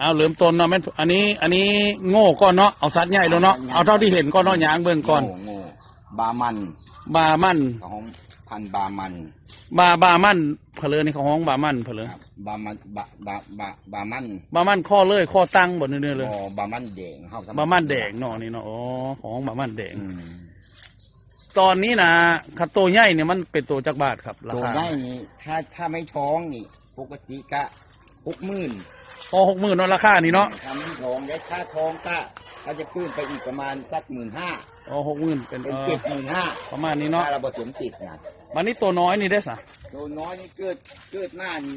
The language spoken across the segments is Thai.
เอาเริ่มต้นเนาะแม่นอันนี้ อันนี้โง่ก่อนเนาะเอาสัตว์ใหญ่แล้วเนาะเอาเท่าที่เห็นก่อนเนาะยางเบิ่งก่อนโง่โง่บามันบามันของพันธุ์บามัน บาบามันเผลอนี่เขาห้องบามันเผลอครับบามันบาบาบาบามันบามันข้อเลยข้อตั้งบนเนื้อๆเลยอ๋อบามันแดงเฮาบามันแดงเนาะนี่เนาะอ๋อของบามันแดง อืมตอนนี้นะคัตโตใหญ่เนี่ยมันเป็นตัวจักบาทครับราตัวคาได้นี่ถ้าถ้าไม่ท้องนี่ปกติก็หกหมื่น พอหกหมื่นเนาะราคานี่เนาะทำไม่ท้องและถ้าท้องก็เขาจะขึ้นไปอีกประมาณสักหมื่นห้าอ๋อหกหมื่นเป็นเป็นเออเจ็ดหมื่นห้าประมาณนี้เนาะถ้าเราผสมติดนะวันนี้ตัวน้อยนี่ได้สะตัวน้อยนี่เกิดเกิดหน้านี่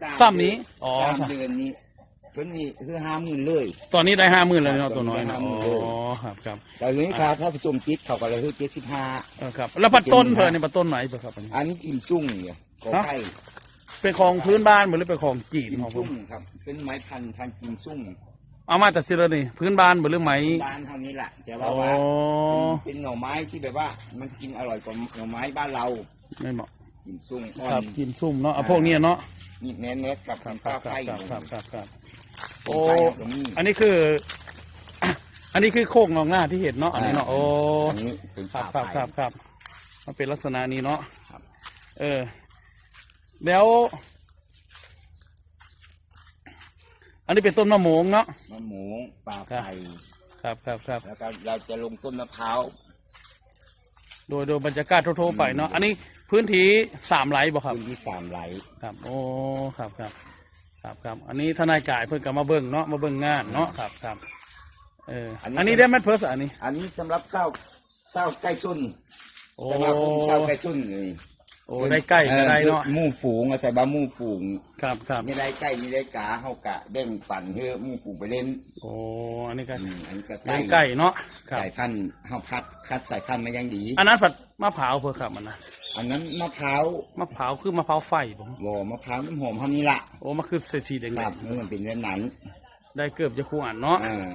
สามซ้ำนี้อ๋อสามเดือนนี้ตัวนี้คือห้าหมื่นเลย ตอนนี้ได้ห้าหมื่นแล้วเนาะตัวน้อยเนาะได้อ๋50,000อครับครับแต่เรื่องนี้ครับถ้าผสมติดเขาก็เลยคือเจ็ดสิบห้าเออครับแล้วปัดต้นเพิ่นนี่ปัดต้นไหนเพิ่นครับ อันนี้อันนี้กิมซุ่งเนี่ยขอฮะไข่ เป็นของพื้นบ้านหรือเป็นของจีนกิมของผซุ่มงครับ เป็นไม้พันธุ์พันธุ์กิมซุ่งเอามาจากซิลนี่พื้นบ้านหรือไหม บ้านเท่านี้แหละแต่อ๋ว่าอว่าเป็นหน่อไม้ที่แบบว่า มันกินอร่อยกว่าหน่อไม้บ้านเราไม่เหมาะกิมซุ่งอ่อครับนกินซุ่มเนาะเอาพวกเนี้ยเนาะนี่แน่นเน็ตกับครับคข้ารับวไข่ครับครับครับครับ โอ้โอ้ตรงนี้อันนี้คือ อันนี้คือโคกงองหน้าที่เห็นเนาะอันนี้เนาะโอ้ อันนี้เป็นครัข้าบวครับไข่ ครับครับมันเป็นลักษณะนี้เนาะครับ เออ แล้ว อันนี้เป็นต้นมะม่วงเนาะ มะหมูปลาครับไข่ครับครับครับ แล้วก็เราจะลงต้นมะพร้าว โดยโดยบรรยากาศทั่วๆไปเนาะ อันนี้พื้นที่สามไร่บ่ครับ พื้นที่สามไหลครับ โอ้ ครับครับ ครับครับ อันนี้ทนายจ่ายเพิ่นก็มาเบิ่งเนาะ มาเบิ่งงานเนาะ ครับครับ เออ อันนี้ได้แมทเพิร์สอันนี้ อันนี้สำหรับเศร้าเศร้าใกล้ชุนโอ้สมาคมเศร้าใกล้ชุนเลย โอ้ได้ใกล้ก็ได้เนาะออหมู่ฝูงอาศัยบ้าหมู่ฝูงครับครับนี่ได้ใกล้นี่ได้กาเฮากะเด้งปั่นเพื่อหมู่ฝูงไปเล่นโอ้อันนี้ก็อืมอันนี้ก็ได้ใกล้เนาะครับสายพันธุ์เฮาพัดคัดสายพันธุ์มายังดี อันนั้นผัดมะพร้าวเพื่อครับมันนะอันนั้นมะพร้าวมะพร้าวคือมะพร้าวไฟผมวอมะพร้าวน้ำหอมเท่านี้ละโอ้มันคือเศรษฐีแดงครับนี่มันเป็นเรื่องนั้นๆได้เกือบจะคู่อ่านเนาะอ่า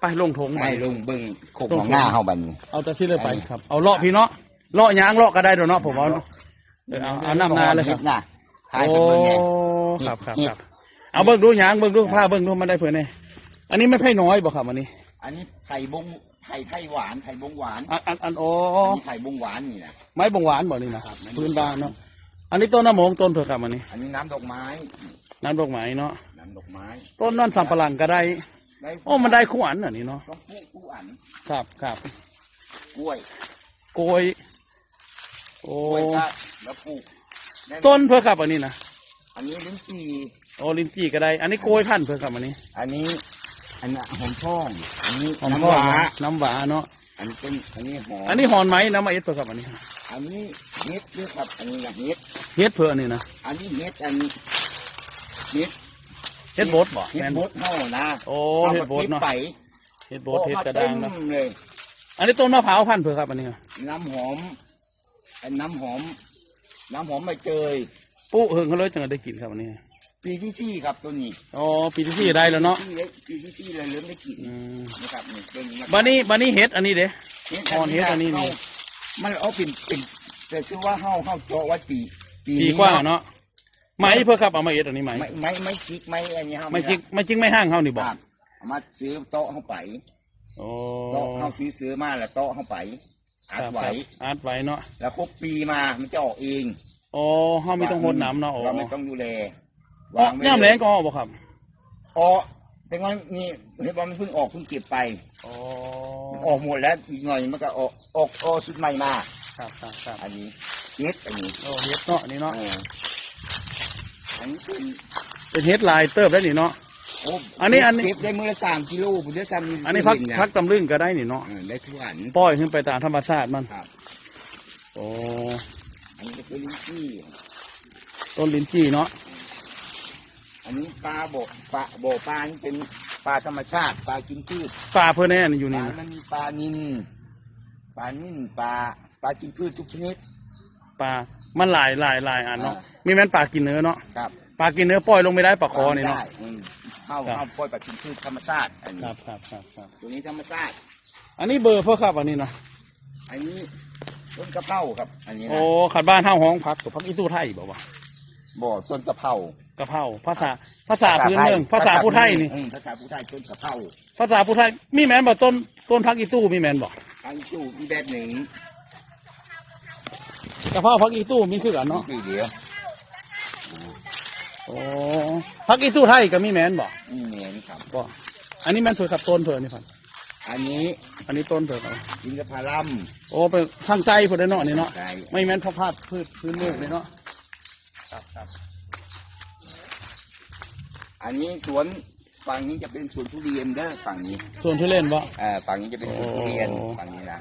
ไปลงทงไปให้ลงเบิ้งโคกของหน้าเฮาบัดนี้เอาแต่ที่เลยไปครับเอาเลาะพี่เนาะเลาะยางเลาะก็ได้เดี๋ยวเนาะผมเอาเนาะ เออเอาเอานำนาเลยครับนะให้โอ้เพิ่นเบิ่งไงครับครับครับเอาเบิ่งดูยางเบิ่งดูผ้าเบิ่งดูมันได้เผื่อเนี่ยอันนี้ไม่ไผ่น้อยบ่ครับอันนี้ อันนี้ไผ่บงไผ่ไผ่หวานไผ่บงหวานอันอันอันโอ้อันนี้ไผ่บงหวานนี่นะไม้บงหวานบ่นี่นะครับพื้นบ้านเนาะอันนี้ต้นน้ำมงต้นเผื่อครับอันนี้ อันนี้น้ำดอกไม้น้ำดอกไม้เนาะน้ำดอกไม้ต้นนั่นสัมปะหลังก็ได้ได้โอ้มันได้คู่อันอันนี้เนาะต้องผู้ผู้อันครับครับกล้วยโกย โอ้กล้วยก็แล้วปลูกแน่นต้นเพื่อครับอันนี้นะอันนี้ลิ้นจี่โอ้ลินจีก็ได้ อันนี้โกยพันธุ์เพื่อครับอันนี้อันนี้อันนี้หอมทองอันนี้หอมน้ำทอหงวานะน้ำหวาเนาะอันนี้เป็นอันนี้หอมอันนี้หอนไหมน้ำมาเอ็ดเพื่อครับอันนี้อันนี้เฮ็ดด้วยครับอันนี้นะเฮ็ดเฮ็ดเพื่ออันนี้นะอันนี้เฮ็ดอันนี้เฮ็ดเฮ็ดบดบ่เฮ็ดแม่นบดเท่านะโอ้อาเฮ็มาดบดก็บเนาะไปเฮ็ดบดเฮ็ดกระด้างเนาะเต็มเลยอันนี้ต้นมะพร้าวพันธุ์เพื่อครับอันนี้น้ำหอม อันน้ำหอม น้ำหอมใบเตยปุ๊เฮิงเขาเลยจังได้กินครับอันนี้ ปีที่สี่ครับตัวนี้อ๋อปีที่สี่ได้แล้วเนาะปีที่สี่เลยเริ่มได้กินอืมนะครับนี่เป็นนะครับ บันนี้บันนี้เฮ็ดอันนี้เด้เฮ็ดอ่อนเฮ็ดอันนี้นี่ มันเอาเป็นเป็นแต่ชื่อว่าเฮาเฮาเจาะไว้ปีปีนี้กว่าเนาะไหมเพื่อครับเอามาเอ็ดอันนี้ไหมไม่ไม่ไม่จิกไม่อันนี้เฮาไม่จริงไม่จริงไม่ห้างเขานี่คบอกรับเอามาซื้อโต๊ะเข้าไปโอ้โต๊ะเฮาซื้อซื้อมาแล้วโต๊ะเข้าไป อัดครับไว้ครับอัดไว้เนาะแล้วครบปีมามันจะออกเองโอ้เขาไม่ต้องหดน้ำเนาะโอ้เราไม่ต้องดูแลอ๋อวางไว้ย่ามแรงก็ออกบ่ครับอ๋อแต่ว่านี่เห็นว่ามันเพิ่งออกเพิ่งเก็บไปอ๋อออกหมดแล้วอีกหน่อยมันก็ออกออกออกชุดใหม่มาครับครับครับอันนี้เฮ็ดอันนี้โอ้เฮ็ดเนาะอันนี่เนาะเอออันนี้เป็นเป็นเฮ็ดลายเติบได้นี่เนาะโอ้อันนี้อันนี้เก็บได้มือละสามกิโลผมได้สามอันนี้พักพักตำลึงก็ได้นี่เนาะเออได้ทุกอันปล่อยขึ้นไปตามธรรมชาติมันครับโอ้อันนี้ก็คือลิ้นจี้ต้นลิ้นจี่เนาะอันนี้ปลาบ่อปลาบ่อปลานี่เป็นปลาธรรมชาติปลากินพืชปลาเพื่อนแน่นี่อยู่ปนี่ลานะมันมีปลานินปลานิ่นปลาปลากินพืชทุกชนิดปลามันหลายหลายหลายอันเนาะอ่ามีแม่นปลากินเนื้อเนาะครับปลากินเนื้อปล่อยลงไม่ได้ปลาคอนี่เนาะได้อืม เข้าครับ เข้าปล่อยปลากินพืชธรรมชาติอันคนี้รับครับครับครับตัวนี้ธรรมชาติ อันนี้เบอร์เพื่อครับอันนี้นะอันนี้ต้นกระเพราครับ อันนี้โอ้นะขัดบ้านห้าห้องพักกับพักอีตู้ไทยบอกว่าบ่อต้นกระเพรากะเพราภาษาภาษาพื้นเมืองภาษาผู้ไทยนี่ อืมภาษาผู้ไทยต้นกะเพราภาษาผู้ไทยมีแมนบอกต้นต้นพักอีตู้มีแมนบอกอันจูอีแบบหนึ่งกะเพราพักอีตู้มีคือกันเนาะทีเดียว โอ้พักอีตู้ไทยก็มีแมนบอกนี่เนียนครับ บอกอันนี้แมนเผื่อกับต้นเผื่อนี่ครับอันนี้อันนี้ต้นเผื่อครับอินทผลัมโอ้เป็นทางใจเผื่อได้เนาะนี่เนาะใช่ไม่แมนพอพลาดพืชพื้นเมืองเลยเนาะครับครับอันนี้สวนฝั่งนี้จะเป็นสวนทุเรียนเด้อฝั่งนี้ส่วนที่เล่นบ่ เอ่อฝั่งนี้จะเป็นสวนทุเรียนโอ้ ฝั่งนี้นะ